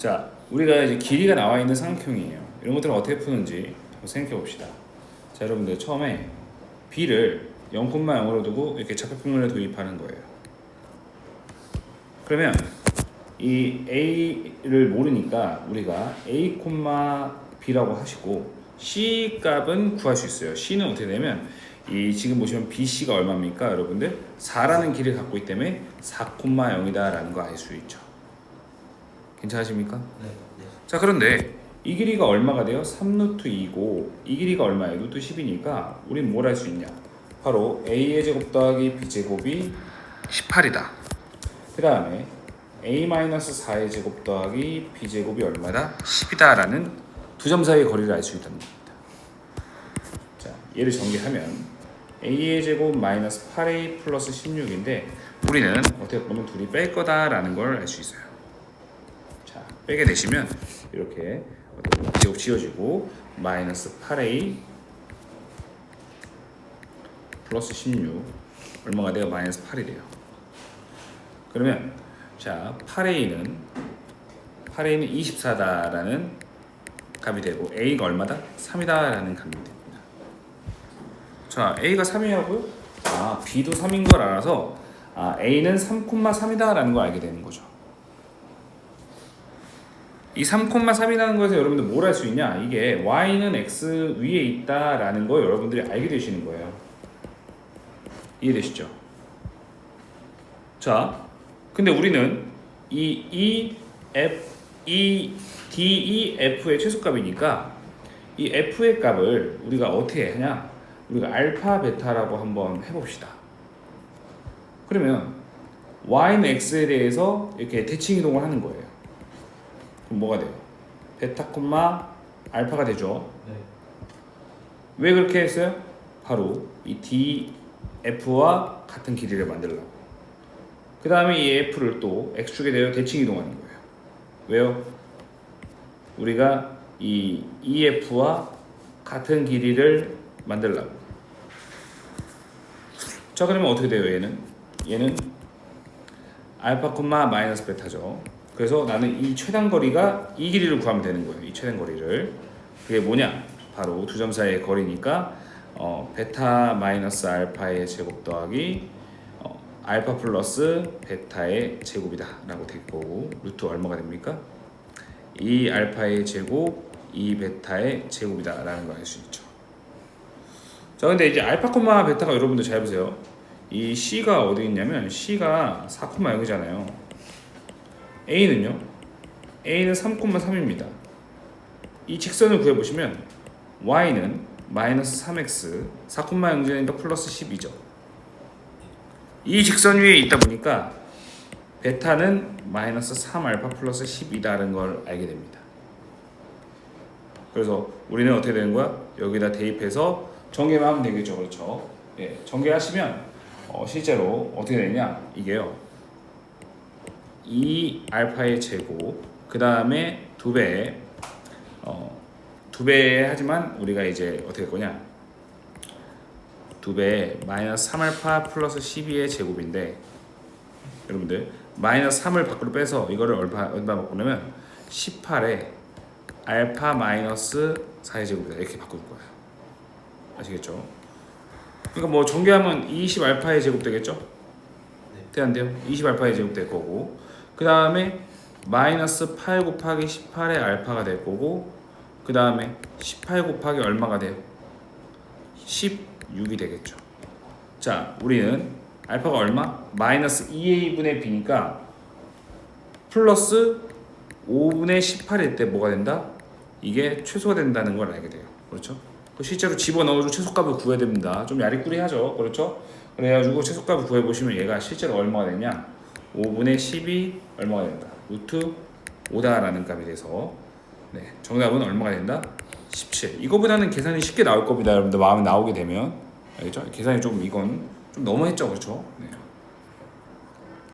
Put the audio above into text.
자, 우리가 이제 길이가 나와 있는 삼각형이에요. 이런 것들을 어떻게 푸는지 한번 생각해 봅시다. 자, 여러분들 처음에 b를 0,0으로 두고 이렇게 좌표평면을 도입하는 거예요. 그러면 이 a를 모르니까 우리가 a, b라고 하시고 c 값은 구할 수 있어요. c는 어떻게 되냐면 이 지금 보시면 bc가 얼마입니까, 여러분들? 4라는 길을 갖고 있기 때문에 4,0이다라는 거 알 수 있죠. 괜찮으십니까? 네. 네. 자 그런데 이 길이가 얼마가 돼요? 3루트 2고 이 길이가 얼마예요? 루트 10이니까 우린 뭘 할 수 있냐? 바로 a의 제곱 더하기 b 제곱이 18이다. 그 다음에 a-4의 제곱 더하기 b 제곱이 얼마다? 10이다 라는 두 점 사이의 거리를 알 수 있다는 겁니다. 자 얘를 전개하면 a의 제곱 마이너스 8a 플러스 16인데 우리는 어떻게 보면 둘이 뺄 거다라는 걸 알 수 있어요. 자 빼게 되시면 이렇게 제곱 지워지고 마이너스 8a 플러스 16 얼마가 돼요? 마이너스 8이 돼요. 그러면 자 8a는 8a는 24다라는 값이 되고 a가 얼마다? 3이다라는 값이 됩니다. 자 a가 3이라고요? 아 b도 3인 걸 알아서 아 a는 3,3이다라는 걸 알게 되는 거죠. 이 3,3이라는 거에서 여러분들 뭘 할 수 있냐? 이게 y는 x 위에 있다라는 거 여러분들이 알게 되시는 거예요. 이해되시죠? 자, 근데 우리는 이 E, F, E, D, E, F의 최소값이니까 이 F의 값을 우리가 어떻게 하냐? 우리가 알파, 베타라고 한번 해봅시다. 그러면 y는 x에 대해서 이렇게 대칭 이동을 하는 거예요. 그럼 뭐가 돼요? 베타 콤마 알파가 되죠. 네. 왜 그렇게 했어요? 바로 이 DF와 같은 길이를 만들려고. 그 다음에 이 F를 또 X축에 대해 대칭 이동하는 거예요. 왜요? 우리가 이 EF와 같은 길이를 만들려고. 자 그러면 어떻게 돼요 얘는? 얘는 알파 콤마 마이너스 베타죠. 그래서 나는 이 최단 거리가 이 길이를 구하면 되는 거예요. 이 최단 거리를. 그게 뭐냐? 바로 두 점 사이의 거리니까 어, 베타 마이너스 알파의 제곱 더하기 어, 알파 플러스 베타의 제곱이다 라고 될 거고 루트 얼마가 됩니까? 이 알파의 제곱, 이 베타의 제곱이다 라는 걸 알 수 있죠. 자, 근데 이제 알파 콤마 베타가 여러분들 잘 보세요. 이 C가 어디 있냐면 C가 4,0이잖아요. A는요? A는 3,3입니다. 이 직선을 구해보시면 Y는 마이너스 3x 4,0이니까 플러스 10이죠. 이 직선 위에 있다 보니까 베타는 마이너스 3알파 플러스 10이다는 걸 알게 됩니다. 그래서 우리는 어떻게 되는 거야? 여기다 대입해서 전개만 하면 되겠죠. 그렇죠? 예, 전개하시면 어, 실제로 어떻게 되냐? 이게요. 2 알파의 제곱 그 다음에 두 배, 어, 두배 하지만 우리가 이제 어떻게 할 거냐? 두배 마이너스 3 알파 플러스 12의 제곱인데 여러분들 마이너스 3을 밖으로 빼서 이거를 얼마 얼마 바꾸냐면 18에 알파 마이너스 4의 제곱이다 이렇게 바꿀 거예요. 아시겠죠? 그러니까 뭐 전개하면 20 알파의 제곱 되겠죠? 돼안 돼요? 20 알파의 제곱 될 거고 그 다음에 마이너스 8 곱하기 18의 알파가 될 거고 그 다음에 18 곱하기 얼마가 돼요? 16이 되겠죠. 자, 우리는 알파가 얼마? 마이너스 2a분의 b니까 플러스 5분의 18일 때 뭐가 된다? 이게 최소가 된다는 걸 알게 돼요. 그렇죠? 그 실제로 집어넣어서 최소값을 구해야 됩니다. 좀 야리꾸리하죠. 그렇죠? 그래가지고 최소값을 구해보시면 얘가 실제로 얼마가 되냐? 5분의 10이 얼마가 된다? 루트 5다라는 값이 돼서 네, 정답은 얼마가 된다? 17. 이거보다는 계산이 쉽게 나올 겁니다. 여러분들 마음에 나오게 되면 알겠죠? 계산이 좀 이건 좀 너무했죠, 그렇죠? 네.